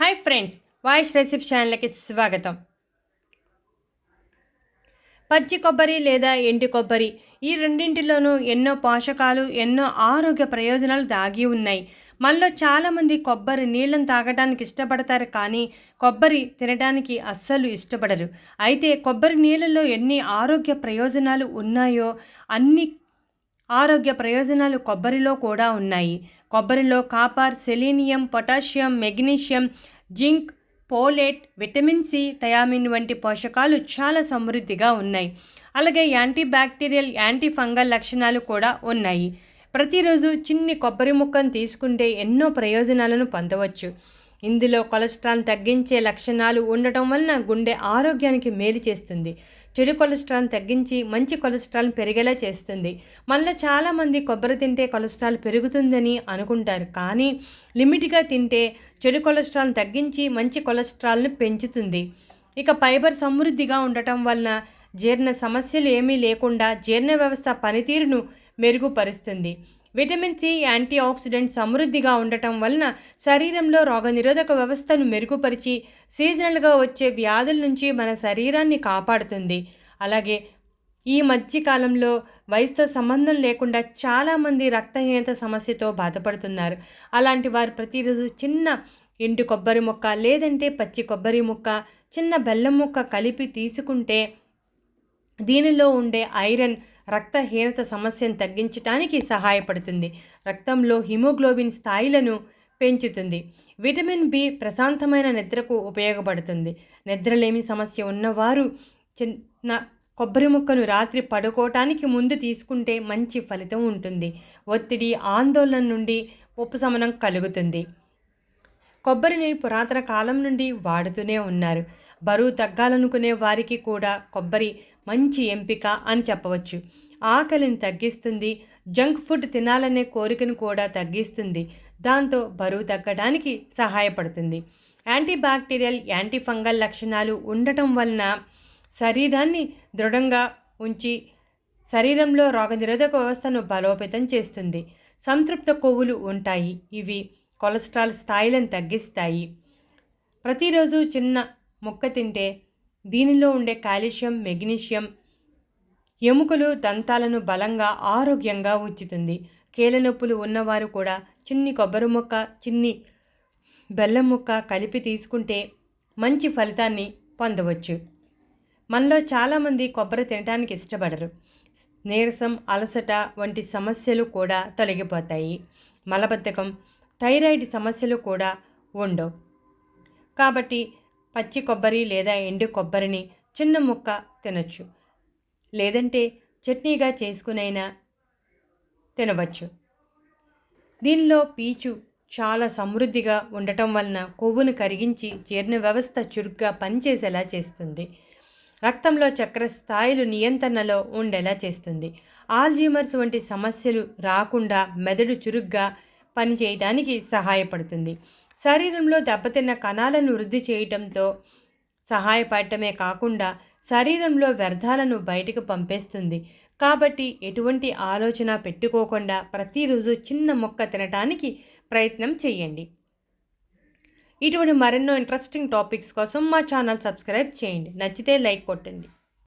Hi friends voice recipe ఛానల్కి స్వాగతం. పచ్చి కొబ్బరి లేదా ఎండి కొబ్బరి ఈ రెండింటిలోనూ ఎన్నో పోషకాలు ఎన్నో ఆరోగ్య ప్రయోజనాలు దాగి ఉన్నాయి. మనలో చాలామంది కొబ్బరి నీళ్ళను తాగడానికి ఇష్టపడతారు కానీ కొబ్బరి తినడానికి అస్సలు ఇష్టపడరు. అయితే కొబ్బరి నీళ్ళలో ఎన్ని ఆరోగ్య ప్రయోజనాలు ఉన్నాయో అన్ని ఆరోగ్య ప్రయోజనాలు కొబ్బరిలో కూడా ఉన్నాయి. కొబ్బరిలో copper selenium potassium magnesium zinc folate vitamin C thiamine వంటి పోషకాలు చాలా సమృద్ధిగా ఉన్నాయి. అలాగే యాంటీ బ్యాక్టీరియల్ యాంటీ ఫంగల్ లక్షణాలు కూడా ఉన్నాయి. ప్రతిరోజు చిన్ని కొబ్బరి ముక్కను తీసుకుంటే ఎన్నో ప్రయోజనాలను పొందవచ్చు. ఇందులో కొలెస్ట్రాల్ తగ్గించే లక్షణాలు ఉండటం వలన గుండె ఆరోగ్యానికి మేలు చేస్తుంది. చెడు కొలెస్ట్రాల్ తగ్గించి మంచి కొలెస్ట్రాల్ పెరిగేలా చేస్తుంది. మనలో చాలామంది కొబ్బరి తింటే కొలెస్ట్రాల్ పెరుగుతుందని అనుకుంటారు. కానీ లిమిట్గా తింటే చెడు కొలెస్ట్రాల్ తగ్గించి మంచి కొలెస్ట్రాల్ను పెంచుతుంది. ఇక ఫైబర్ సమృద్ధిగా ఉండటం వలన జీర్ణ సమస్యలు ఏమీ లేకుండా జీర్ణ వ్యవస్థ పనితీరును మెరుగుపరుస్తుంది. విటమిన్ సి యాంటీ ఆక్సిడెంట్ సమృద్ధిగా ఉండటం వలన శరీరంలో రోగనిరోధక వ్యవస్థను మెరుగుపరిచి సీజనల్గా వచ్చే వ్యాధుల నుంచి మన శరీరాన్ని కాపాడుతుంది. అలాగే ఈ మధ్యకాలంలో వయసుతో సంబంధం లేకుండా చాలామంది రక్తహీనత సమస్యతో బాధపడుతున్నారు. అలాంటి వారు ప్రతిరోజు చిన్న ఎండు కొబ్బరి ముక్క లేదంటే పచ్చి కొబ్బరి ముక్క చిన్న బెల్లం ముక్క కలిపి తీసుకుంటే దీనిలో ఉండే ఐరన్ రక్తహీనత సమస్యను తగ్గించడానికి సహాయపడుతుంది. రక్తంలో హిమోగ్లోబిన్ స్థాయిలను పెంచుతుంది. విటమిన్ బి ప్రశాంతమైన నిద్రకు ఉపయోగపడుతుంది. నిద్రలేమి సమస్య ఉన్నవారు చిన్న కొబ్బరి ముక్కను రాత్రి పడుకోవటానికి ముందు తీసుకుంటే మంచి ఫలితం ఉంటుంది. ఒత్తిడి ఆందోళన నుండి ఉపశమనం కలుగుతుంది. కొబ్బరిని పురాతన కాలం నుండి వాడుతూనే ఉన్నారు. బరువు తగ్గాలనుకునే వారికి కూడా కొబ్బరి మంచి ఎంపిక అని చెప్పవచ్చు. ఆకలిని తగ్గిస్తుంది జంక్ ఫుడ్ తినాలనే కోరికను కూడా తగ్గిస్తుంది. దాంతో బరువు తగ్గడానికి సహాయపడుతుంది. యాంటీ యాంటీఫంగల్ లక్షణాలు ఉండటం వలన శరీరాన్ని దృఢంగా ఉంచి శరీరంలో రోగనిరోధక వ్యవస్థను బలోపేతం చేస్తుంది. సంతృప్త కొవ్వులు ఉంటాయి. ఇవి కొలెస్ట్రాల్ స్థాయిలను తగ్గిస్తాయి. ప్రతిరోజు చిన్న ముక్క తింటే దీనిలో ఉండే కాల్షియం మెగ్నీషియం ఎముకలు దంతాలను బలంగా ఆరోగ్యంగా ఉంచుతుంది. కీళ్ళనొప్పులు ఉన్నవారు కూడా చిన్ని కొబ్బరి ముక్క చిన్ని బెల్లం ముక్క కలిపి తీసుకుంటే మంచి ఫలితాన్ని పొందవచ్చు. మనలో చాలామంది కొబ్బరి తినడానికి ఇష్టపడరు. నీరసం అలసట వంటి సమస్యలు కూడా తొలగిపోతాయి. మలబద్ధకం థైరాయిడ్ సమస్యలు కూడా ఉండవు. కాబట్టి పచ్చి కొబ్బరి లేదా ఎండు కొబ్బరిని చిన్న ముక్క తినచ్చు. లేదంటే చట్నీగా చేసుకునైనా తినవచ్చు. దీనిలో పీచు చాలా సమృద్ధిగా ఉండటం వలన కొవ్వును కరిగించి జీర్ణ వ్యవస్థ చురుగ్గా పనిచేసేలా చేస్తుంది. రక్తంలో చక్కెర స్థాయిలు నియంత్రణలో ఉండేలా చేస్తుంది. ఆల్జీమర్స్ వంటి సమస్యలు రాకుండా మెదడు చురుగ్గా పనిచేయడానికి సహాయపడుతుంది. శరీరంలో దెబ్బతిన్న కణాలను వృద్ధి చేయటంతో సహాయపడటమే కాకుండా శరీరంలో వ్యర్థాలను బయటకు పంపేస్తుంది. కాబట్టి ఎటువంటి ఆలోచన పెట్టుకోకుండా ప్రతిరోజు చిన్న మొక్క తినటానికి ప్రయత్నం చేయండి. ఇటువంటి మరెన్నో ఇంట్రెస్టింగ్ టాపిక్స్ కోసం మా ఛానల్ సబ్స్క్రైబ్ చేయండి. నచ్చితే లైక్ కొట్టండి.